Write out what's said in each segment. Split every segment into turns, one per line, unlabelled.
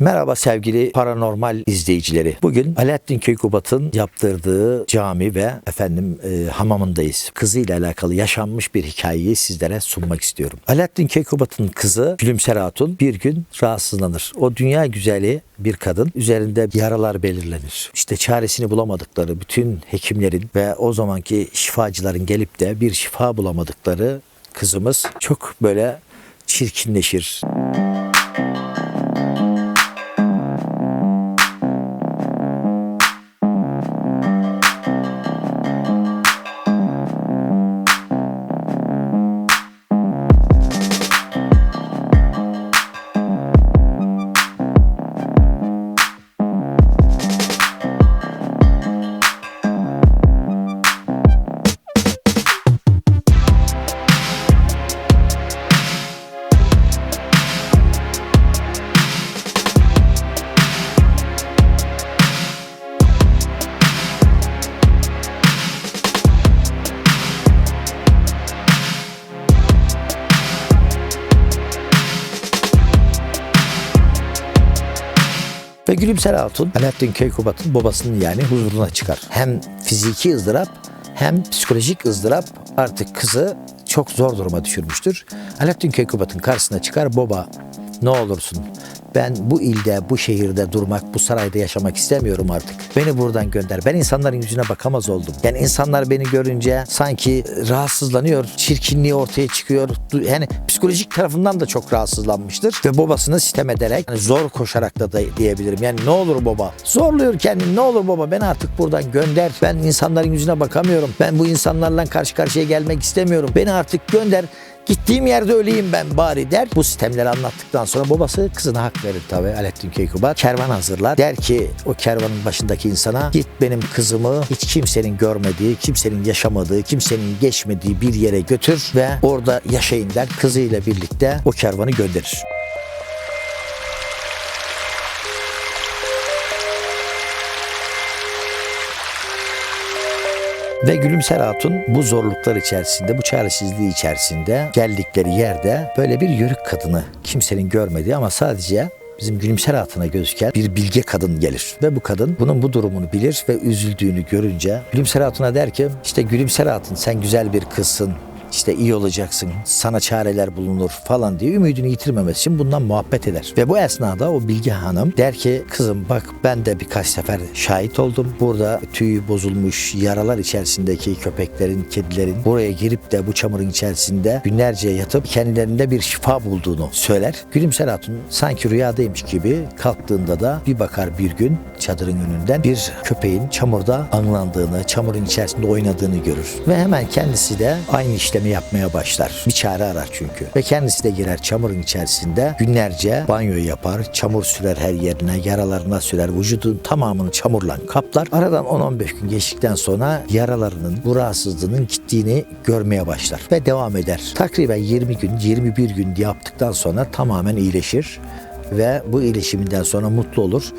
Merhaba sevgili paranormal izleyicileri. Bugün Alaaddin Keykubat'ın yaptırdığı cami ve efendim e, hamamındayız. Kızıyla alakalı yaşanmış bir hikayeyi sizlere sunmak istiyorum. Alaaddin Keykubat'ın kızı Gülümser Hatun bir gün rahatsızlanır. O dünya güzeli bir kadın üzerinde yaralar belirlenir. İşte çaresini bulamadıkları bütün hekimlerin ve o zamanki şifacıların gelip de bir şifa bulamadıkları kızımız çok böyle çirkinleşir. Ve Gülümser Hatun Alaaddin Keykubat'ın babasının yani huzuruna çıkar. Hem fiziki ızdırap hem psikolojik ızdırap artık kızı çok zor duruma düşürmüştür. Alaaddin Keykubat'ın karşısına çıkar baba ne olursun ben bu ilde, bu şehirde durmak, bu sarayda yaşamak istemiyorum artık. Beni buradan gönder. Ben insanların yüzüne bakamaz oldum. Yani insanlar beni görünce sanki rahatsızlanıyor, çirkinliği ortaya çıkıyor. Yani psikolojik tarafından da çok rahatsızlanmıştır. Ve babasını sitem ederek, yani zor koşarak da, da diyebilirim. Yani ne olur baba, zorluyor kendini. Ne olur baba ben artık buradan gönder. Ben insanların yüzüne bakamıyorum. Ben bu insanlarla karşı karşıya gelmek istemiyorum. Beni artık gönder. Gittiğim yerde öleyim ben bari der. Bu sistemleri anlattıktan sonra babası kızına hak verir tabii Alaaddin Keykubat. Kervan hazırlar. Der ki o kervanın başındaki insana git benim kızımı hiç kimsenin görmediği, kimsenin yaşamadığı, kimsenin geçmediği bir yere götür ve orada yaşayın der. Kızıyla birlikte o kervanı gönderir. Ve Gülümser Hatun bu zorluklar içerisinde, bu çaresizliği içerisinde geldikleri yerde böyle bir yörük kadını kimsenin görmediği ama sadece bizim Gülümser Hatun'a gözüken bir bilge kadın gelir. Ve bu kadın bunun bu durumunu bilir ve üzüldüğünü görünce Gülümser Hatun'a der ki işte Gülümser Hatun sen güzel bir kızsın. İşte iyi olacaksın, sana çareler bulunur falan diye ümidini yitirmemesi için bundan muhabbet eder. Ve bu esnada o Bilge Hanım der ki kızım bak ben de birkaç sefer şahit oldum. Burada tüyü bozulmuş yaralar içerisindeki köpeklerin, kedilerin buraya girip de bu çamurun içerisinde günlerce yatıp kendilerinde bir şifa bulduğunu söyler. Gülümser Hatun sanki rüyadaymış gibi kalktığında da bir bakar bir gün çadırın önünden bir köpeğin çamurda anlandığını, çamurun içerisinde oynadığını görür. Ve hemen kendisi de aynı işlemi yapmaya başlar. Bir çare arar çünkü. Ve kendisi de girer çamurun içerisinde günlerce banyo yapar, çamur sürer her yerine, yaralarına sürer, vücudun tamamını çamurla kaplar. Aradan 10-15 gün geçtikten sonra yaralarının, bu rahatsızlığının gittiğini görmeye başlar ve devam eder. Takriben 20 gün, 21 gün yaptıktan sonra tamamen iyileşir ve bu iyileşiminden sonra mutlu olur.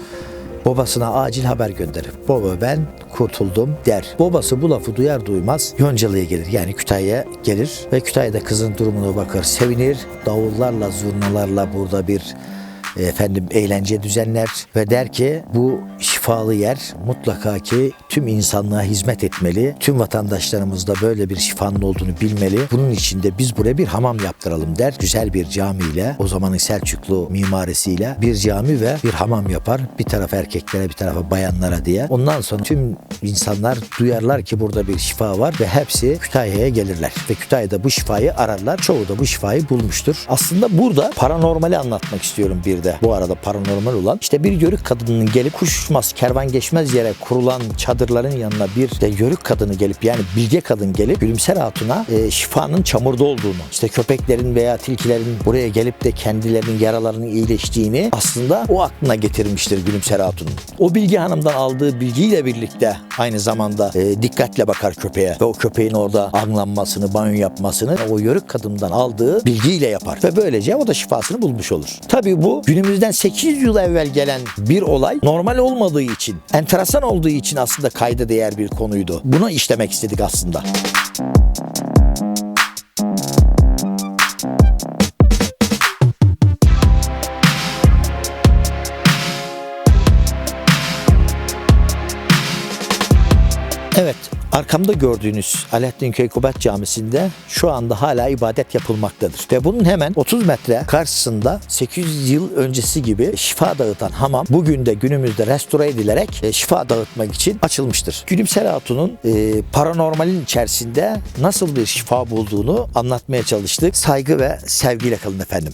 Babasına acil haber gönderir. Baba ben kurtuldum der. Babası bu lafı duyar duymaz Yoncalı'ya gelir. Yani Kütahya'ya gelir ve Kütahya'da kızın durumuna bakar. Sevinir. Davullarla, zurnalarla burada bir e, efendim eğlence düzenler ve der ki bu şifalı yer mutlaka ki tüm insanlığa hizmet etmeli. Tüm vatandaşlarımız da böyle bir şifanın olduğunu bilmeli. Bunun için de biz buraya bir hamam yaptıralım der. Güzel bir camiyle o zamanın Selçuklu mimarisiyle bir cami ve bir hamam yapar. Bir taraf erkeklere bir tarafa bayanlara diye. Ondan sonra tüm insanlar duyarlar ki burada bir şifa var ve hepsi Kütahya'ya gelirler. Ve Kütahya'da bu şifayı ararlar. Çoğu da bu şifayı bulmuştur. Aslında burada paranormali anlatmak istiyorum bir de. Bu arada paranormal olan işte bir yörük kadının gelip kuş kervan geçmez yere kurulan çadırların yanına bir de yörük kadını gelip yani bilge kadın gelip Gülümser Hatun'a e, şifanın çamurda olduğunu, işte köpeklerin veya tilkilerin buraya gelip de kendilerinin yaralarının iyileştiğini aslında o aklına getirmiştir Gülümser Hatun'un. O Bilge Hanım'dan aldığı bilgiyle birlikte aynı zamanda e, dikkatle bakar köpeğe ve o köpeğin orada anlanmasını, banyo yapmasını o yörük kadından aldığı bilgiyle yapar ve böylece o da şifasını bulmuş olur. Tabii bu günümüzden 800 yıl evvel gelen bir olay normal olmadığı için, enteresan olduğu için aslında da kayda değer bir konuydu. Bunu işlemek istedik aslında. Evet, arkamda gördüğünüz Alaaddin Köy Kubat Camisi'nde şu anda hala ibadet yapılmaktadır. Ve bunun hemen 30 metre karşısında 800 yıl öncesi gibi şifa dağıtan hamam bugün de günümüzde restore edilerek e, şifa dağıtmak için açılmıştır. Gülümser Hatun'un e, paranormalin içerisinde nasıl bir şifa bulduğunu anlatmaya çalıştık. Saygı ve sevgiyle kalın efendim.